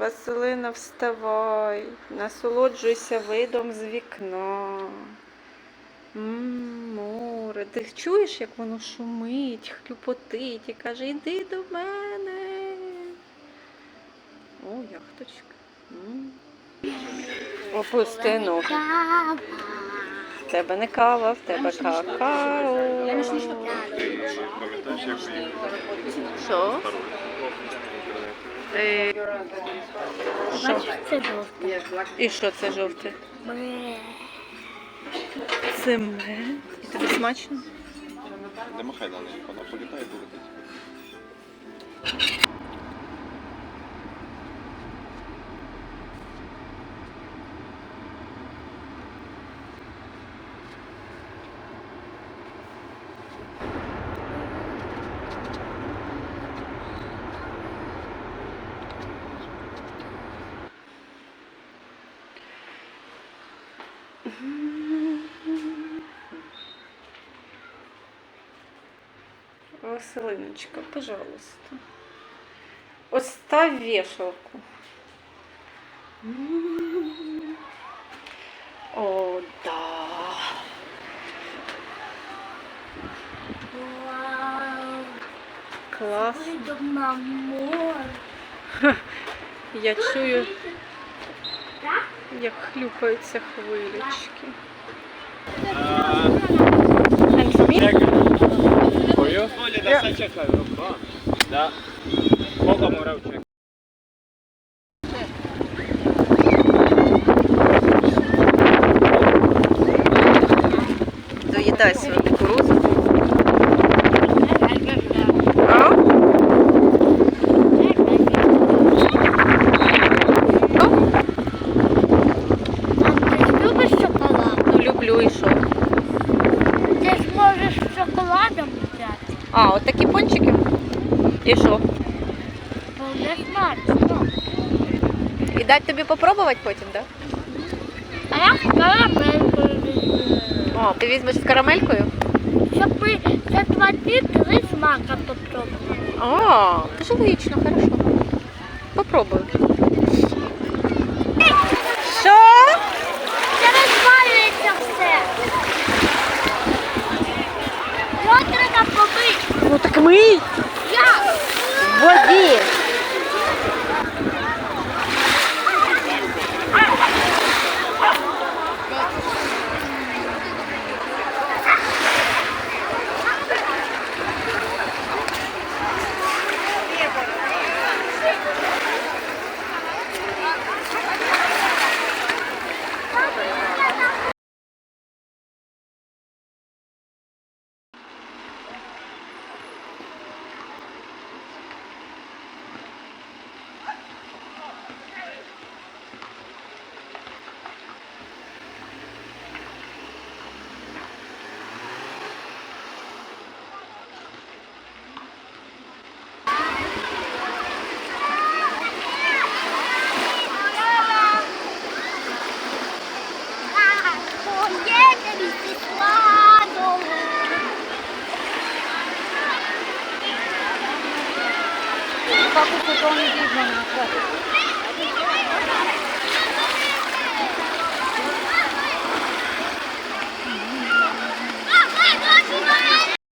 Василина, вставай, насолоджуйся видом з вікна. М, море. Ти чуєш, як воно шумить, хлюпотить і каже, іди до мене. О, яхточка. М. Опусти ноги. В тебе не кава, в тебе какао. Що? Е, Що? Бачиш, це жовте. І що це жовте? Цемент. І тобі смачно? Не махай на вона політає полетить. Василиночка, пожалуйста. Оставь вешалку. О, да. Вау. Клас. Видом на море. Я чую, Так? Як хлюпаються хвилечки. For you? Only the such a car. Da. Koga mora uciekać. Доїдай свою А, от такі пончики. І що? Буде смачно. І дати тобі попробувати потім, так? А я з карамелькою візьму. Да? О, ти візьмеш з карамелькою? Щоб ви за два дні три смака попробували. А, дуже логічно, хорошо. Попробую. Що? Це розвалюється все. Його треба побити. Ну так мий. Я! Воді. Папу потом не видно на